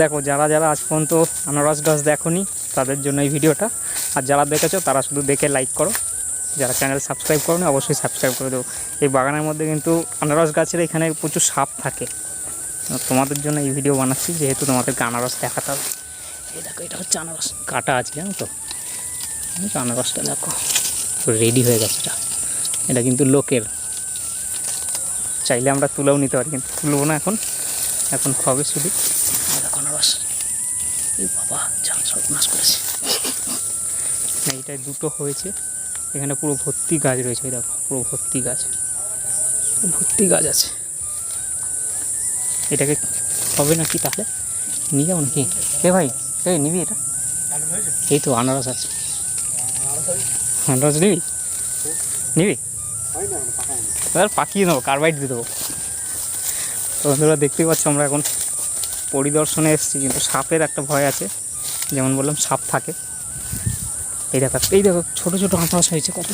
দেখো, যারা যারা আজ পর্যন্ত আনারস গাছ দেখোনি, তাদের জন্য এই ভিডিওটা। আর যারা দেখেছ, তারা শুধু দেখে লাইক করো। যারা চ্যানেল সাবস্ক্রাইব করো না অবশ্যই সাবস্ক্রাইব করে দেবো এই বাগানের মধ্যে কিন্তু আনারস গাছের এখানে প্রচুর সাপ থাকে। তোমাদের জন্য এই ভিডিও বানাচ্ছি, যেহেতু তোমাদেরকে আনারস দেখাতে হবে। এই দেখো, এটা হচ্ছে আনারস। কাটা আছে, জানো তো? আনারসটা দেখো রেডি হয়ে গেছে এটা। এটা কিন্তু লোকের। চাইলে আমরা তুলেও নিতে পারি, কিন্তু তুলবো না এখন। এখন হবে শুধু এই দেখো আনারস এই বাবা জাল সব নাশ করেছে। না এইটায় দুটো হয়েছে। এখানে পুরো ভর্তি গাছ রয়েছে এই দেখো পুরো ভর্তি গাছ। ভর্তি গাছ আছে। এটাকে হবে নাকি তাহলে? নিয়ে যাব নাকি? এ ভাই এই নিবি এটা? এই তো আনারস আছে। আনারস নিবি? নিবি? পাকিয়ে দেবো কার্বাইড দিয়ে দেবো। তো বন্ধুরা দেখতেই পাচ্ছ আমরা এখন পরিদর্শনে এসেছি, কিন্তু সাপের একটা ভয় আছে। যেমন বললাম, সাপ থাকে। এই দেখো এই দেখো, ছোটো ছোটো আনারস হয়েছে কত।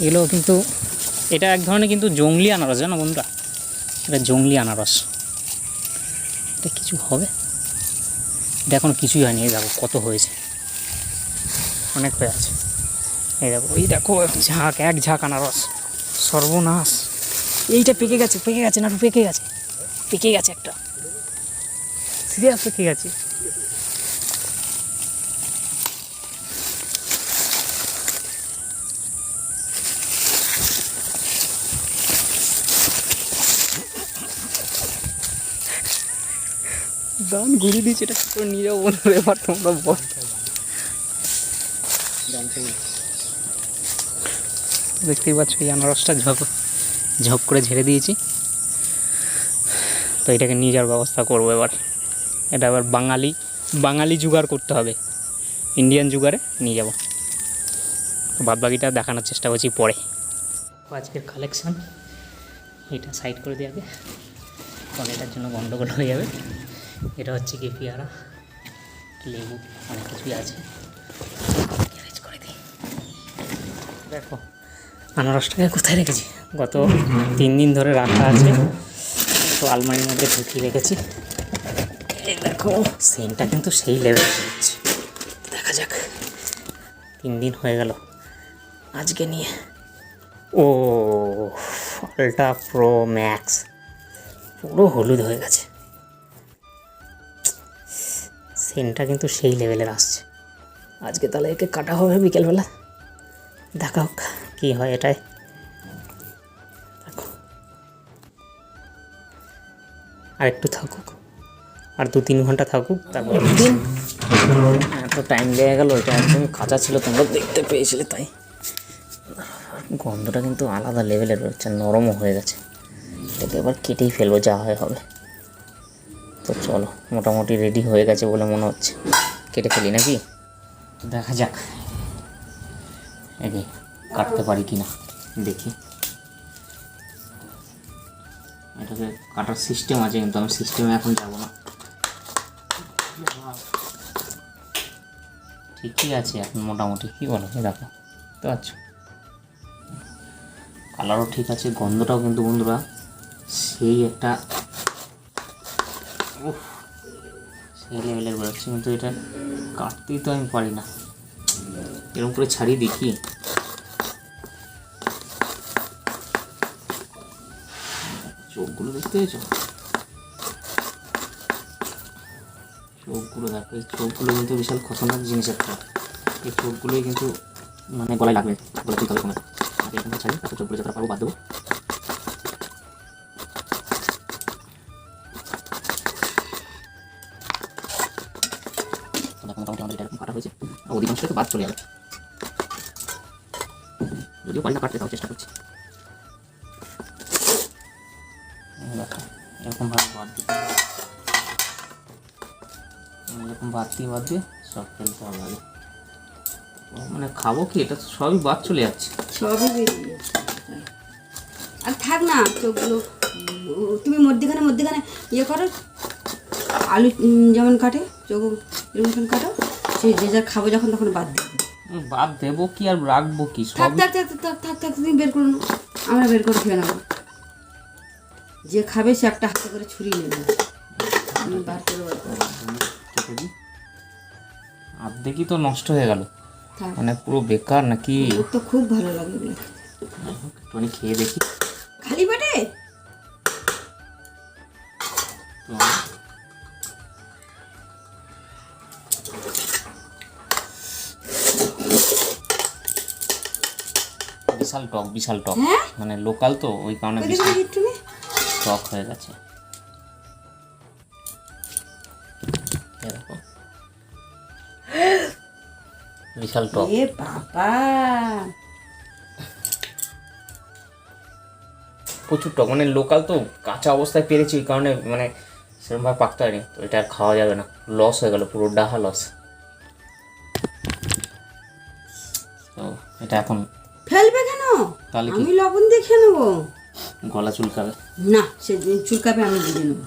এগুলো কিন্তু, এটা এক ধরনের কিন্তু জঙ্গলি আনারস, জানো বন্ধুরা? এটা জঙ্গলি আনারস। এটা কিছু হবে? এখনও কিছুই হয়নি। এই দেখো, কত হয়েছে। অনেক হয়ে আছে। এই দেখো এই দেখো, ঝাঁক, এক ঝাঁক আনারস। সর্বনাশ। এইটা পেকে গেছে পেকে গেছে না, পেকে গেছে? পেকে গেছে একটা। সিরিয়াস পেকে আছে। দান ঘুরিয়ে দিয়েছে, এটা কি করে নিয়ে যাব বন্ধু এবার তোমরা বল। দেখতেই পাচ্ছ, এই আনারসটা ঝপ ঝপ করে ঝেড়ে দিয়েছি। তো এটাকে নিয়ে যাওয়ার ব্যবস্থা করব এবার। এটা আবার বাঙালি বাঙালি জুগাড় করতে হবে। ইন্ডিয়ান জুগারে নিয়ে যাব। বাদ বাকিটা দেখানোর চেষ্টা করছি পরে। আজকের কালেকশন এটা সাইড করে দেওয়া আগে। কারণ এটার জন্য গন্ডগোল হয়ে যাবে। এটা হচ্ছে কি পেয়ারা, লেবু, অনেক কিছুই আছে। করে দেখো আনারসটাকে কোথায় রেখেছি? গত তিন দিন ধরে রাখা আছে। তো আলমারির মধ্যে ঢুকিয়ে রেখেছি। দেখো সেন্টটা কিন্তু সেই লেভেল হচ্ছে দেখা যাক, তিন দিন হয়ে গেল আজকে নিয়ে। ও আলট্রা প্রো ম্যাক্স পুরো হলুদ হয়ে গেছে। সেন্টটা কিন্তু সেই লেভেলের আসছে। আজকে তাহলে একে কাটা হবে বিকেলবেলা। দেখা হোক কী হয় দেখো। আর একটু থাকুক। আর দু তিন ঘণ্টা থাকুক তারপর দিন এত টাইম লেগে গেল এটা একদম কাঁচা ছিল তোমরা দেখতে পেয়েছিলে তাই। গন্ধটা কিন্তু আলাদা লেভেলের রয়েছে নরমও হয়ে গেছে। এটাকে এবার কেটেই ফেলব যা হয় হবে। তো চলো মোটামুটি রেডি হয়ে গেছে বলে মনে হচ্ছে। কেটে ফেলি নাকি? দেখা যাক। একে কাটতে পারি কি না দেখি। এটাকে কাটার সিস্টেম আছে কিন্তু আমি সিস্টেমে এখন যাব না। ঠিকই আছে এখন মোটামুটি, কী বলো? দেখো বুঝতে পারছ কালারও ঠিক আছে, গন্ধটাও কিন্তু বন্ধুরা সেই একটা, উফ, সেই লেভেলের বেরোচ্ছে, কিন্তু এটা কাটতেই তো আমি পারি না। এরকম করে ছাড়িয়ে দেখি চোখগুলো দেখতে পেয়েছ? চোখগুলো দেখো, এই চোখগুলো কিন্তু বিশাল খতরনাক জিনিস একটা। এই চোখগুলোই কিন্তু মানে গলায় লাগবে, গলায় তুলতে হবে আগে এখানে ছাড়ি, তারপর চোখগুলো যতটা পারব বাদ দেবো। এরকম কাটা হয়েছে অধিকাংশ তো বাদ চলে যাবে যদিও পারি কাটতে চেষ্টা করছি। এরকম ভাবে বাদ দিতে এরকম বাদ সব ফেলতে হবে। আগে মানে খাব কি? এটা সবই বাদ চলে যাচ্ছে। সবই বেরিয়ে যাচ্ছে। আর থাক না চোখগুলো তুমি মধ্যেখানে মধ্যেখানে ইয়ে করো। আলু যেমন কাটে চোখ এরকম কাটো। সে যে যা খাব যখন তখন বাদ দিবে বাদ দেবো কি আর রাখব কি? থাক সব থাক থাক থাক থাক থাক তুমি বের করুন আমরা বের করে খেয়ে নেব। যে খাবে সে একটা হাতে করে ছুরি নেবে। আমি বার করে বার দেখি। তো নষ্ট হয়ে গেল। মানে পুরো বেকার নাকি? তো খুব ভালো লাগে একটুখানি খেয়ে দেখি। খালি পেটে? বিশাল টক বিশাল টক। হ্যাঁ? মানে লোকাল তো ওই কারণে বিশাল। টক হয়ে গেছে। দেখো। বিশাল টক। এ বাবা। প্রচুর টক মানে লোকাল তো কাঁচা অবস্থায় পেরেছি ওই কারণে মানে সেরকমভাবে পাকতে হয়নি তো এটা আর খাওয়া যাবে না। লস হয়ে গেল পুরো ডাহা লস তো এটা এখন ফেলবে কেন? তাহলে? আমি লবণ দেখে নেব। গলা চুলকাবে। না সে চুলকাবে আমি বুঝে নেব।